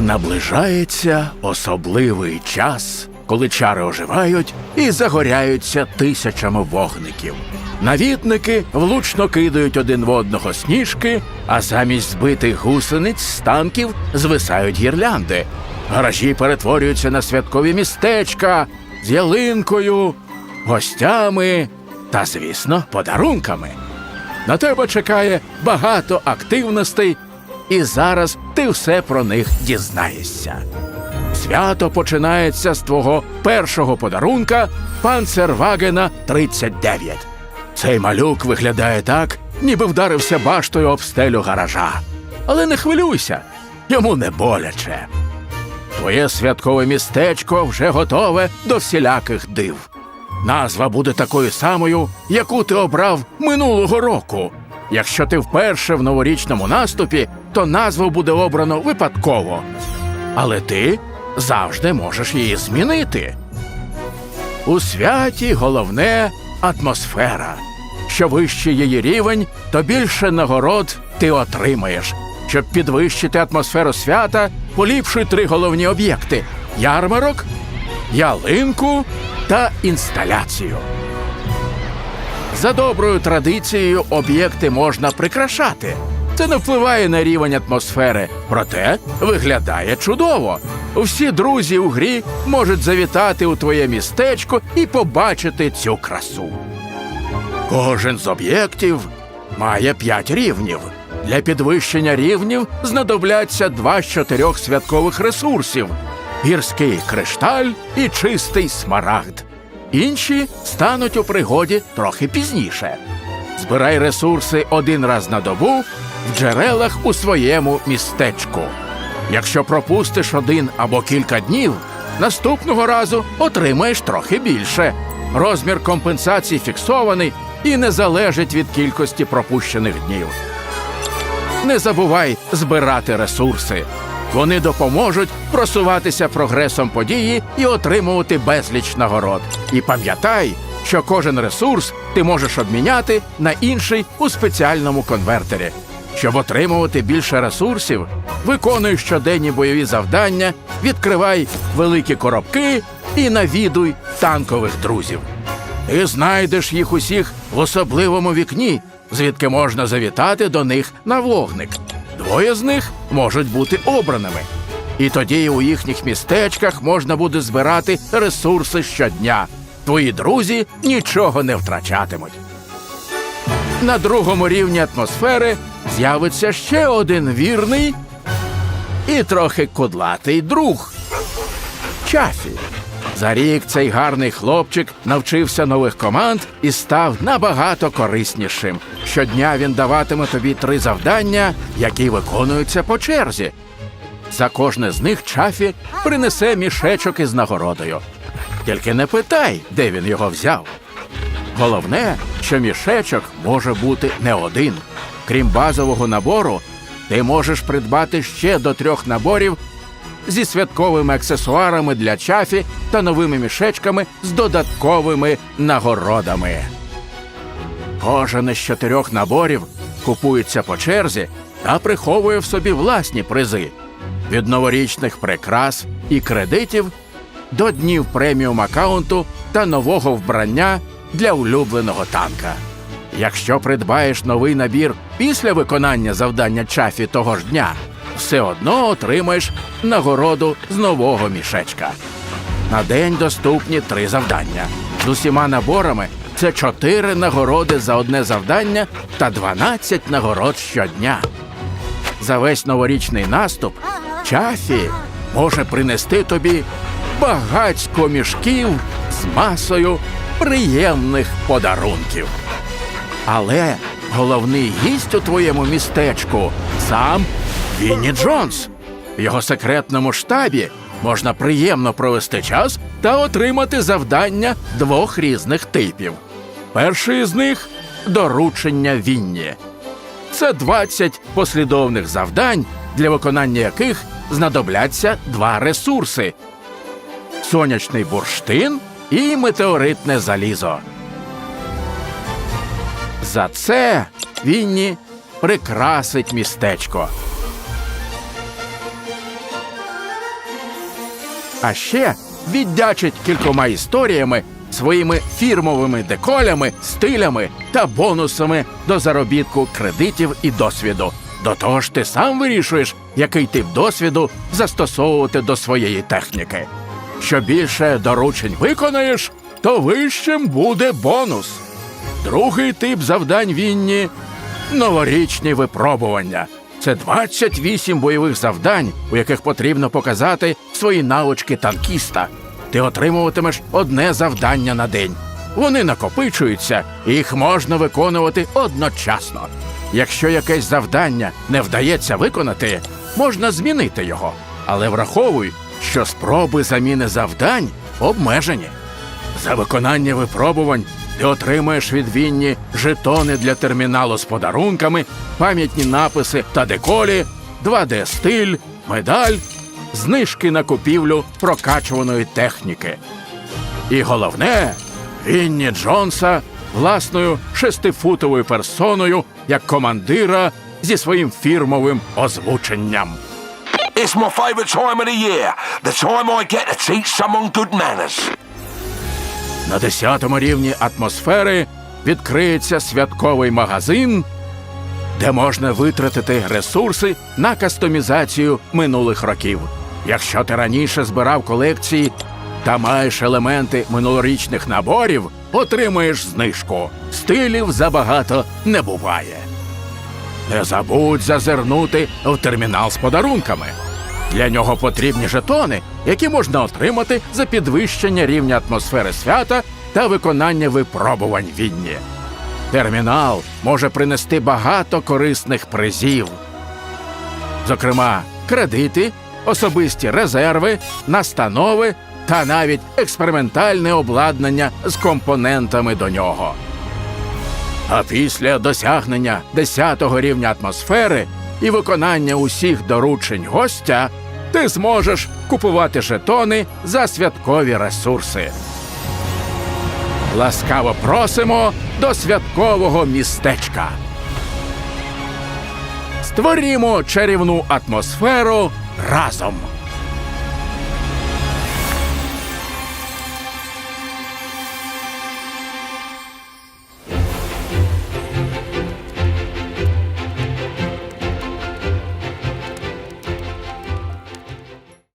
Наближається особливий час, коли чари оживають і загоряються тисячами вогників. Навідники влучно кидають один в одного сніжки, а замість збитих гусениць з танків звисають гірлянди. Гаражі перетворюються на святкові містечка з ялинкою, гостями та, звісно, подарунками. На тебе чекає багато активностей, і зараз ти все про них дізнаєшся. Свято починається з твого першого подарунка Панцервагена 39. Цей малюк виглядає так, ніби вдарився баштою об стелю гаража. Але не хвилюйся, йому не боляче. Твоє святкове містечко вже готове до всіляких див. Назва буде такою самою, яку ти обрав минулого року. Якщо ти вперше в новорічному наступі, то назву буде обрано випадково. Але ти завжди можеш її змінити. У святі головне атмосфера. Що вищий її рівень, то більше нагород ти отримаєш. Щоб підвищити атмосферу свята, поліпшуй три головні об'єкти: ярмарок, ялинку та інсталяцію. За доброю традицією об'єкти можна прикрашати. Це не впливає на рівень атмосфери, проте виглядає чудово. Всі друзі у грі можуть завітати у твоє містечко і побачити цю красу. Кожен з об'єктів має п'ять рівнів. Для підвищення рівнів знадобляться два з чотирьох святкових ресурсів: гірський кришталь і чистий смарагд. Інші стануть у пригоді трохи пізніше. Збирай ресурси один раз на добу в джерелах у своєму містечку. Якщо пропустиш один або кілька днів, наступного разу отримаєш трохи більше. Розмір компенсації фіксований і не залежить від кількості пропущених днів. Не забувай збирати ресурси. Вони допоможуть просуватися прогресом події і отримувати безліч нагород. І пам'ятай, що кожен ресурс ти можеш обміняти на інший у спеціальному конвертері. Щоб отримувати більше ресурсів, виконуй щоденні бойові завдання, відкривай великі коробки і навідуй танкових друзів. Ти знайдеш їх усіх в особливому вікні, звідки можна завітати до них на вогник. Двоє з них можуть бути обраними. І тоді у їхніх містечках можна буде збирати ресурси щодня. Твої друзі нічого не втрачатимуть. На другому рівні атмосфери з'явиться ще один вірний і трохи кудлатий друг. Чафі. За рік цей гарний хлопчик навчився нових команд і став набагато кориснішим. Щодня він даватиме тобі три завдання, які виконуються по черзі. За кожне з них Чафі принесе мішечок із нагородою. Тільки не питай, де він його взяв. Головне, що мішечок може бути не один. Крім базового набору, ти можеш придбати ще до трьох наборів зі святковими аксесуарами для чафі та новими мішечками з додатковими нагородами. Кожен із чотирьох наборів купується по черзі та приховує в собі власні призи від новорічних прикрас і кредитів до днів преміум аккаунту та нового вбрання для улюбленого танка. Якщо придбаєш новий набір після виконання завдання чафі того ж дня, все одно отримаєш нагороду з нового мішечка. На день доступні три завдання. З усіма наборами це чотири нагороди за одне завдання та 12 нагород щодня. За весь новорічний наступ Чафі може принести тобі багацько мішків з масою приємних подарунків. Але головний гість у твоєму містечку сам Вінні Джонс. В його секретному штабі можна приємно провести час та отримати завдання двох різних типів. Перший з них доручення Вінні. Це 20 послідовних завдань, для виконання яких знадобляться два ресурси: сонячний бурштин і метеоритне залізо. За це Вінні прикрасить містечко. А ще віддячить кількома історіями, своїми фірмовими деколями, стилями та бонусами до заробітку кредитів і досвіду. До того ж, ти сам вирішуєш, який тип досвіду застосовувати до своєї техніки. Що більше доручень виконаєш, то вищим буде бонус. Другий тип завдань Вінні новорічні випробування. Це 28 бойових завдань, у яких потрібно показати свої навички танкіста. Ти отримуватимеш одне завдання на день. Вони накопичуються, і їх можна виконувати одночасно. Якщо якесь завдання не вдається виконати, можна змінити його. Але враховуй, що спроби заміни завдань обмежені. За виконання випробувань ти отримаєш від Вінні жетони для терміналу з подарунками, пам'ятні написи та деколі, 2D-стиль, медаль, знижки на купівлю прокачуваної техніки. І головне, Вінні Джонса власною шестифутовою персоною як командира зі своїм фірмовим озвученням. It's my favourite time of the year, the time I get to teach someone good manners. На 10 рівні атмосфери відкриється святковий магазин, де можна витратити ресурси на кастомізацію минулих років. Якщо ти раніше збирав колекції та маєш елементи минулорічних наборів, отримаєш знижку. Стилів забагато не буває. Не забудь зазирнути в термінал з подарунками. Для нього потрібні жетони, які можна отримати за підвищення рівня атмосфери свята та виконання випробувань Вінні. Термінал може принести багато корисних призів, зокрема, кредити, особисті резерви, настанови та навіть експериментальне обладнання з компонентами до нього. А після досягнення 10-го рівня атмосфери і виконання усіх доручень гостя ти зможеш купувати жетони за святкові ресурси. Ласкаво просимо до святкового містечка. Створімо чарівну атмосферу разом.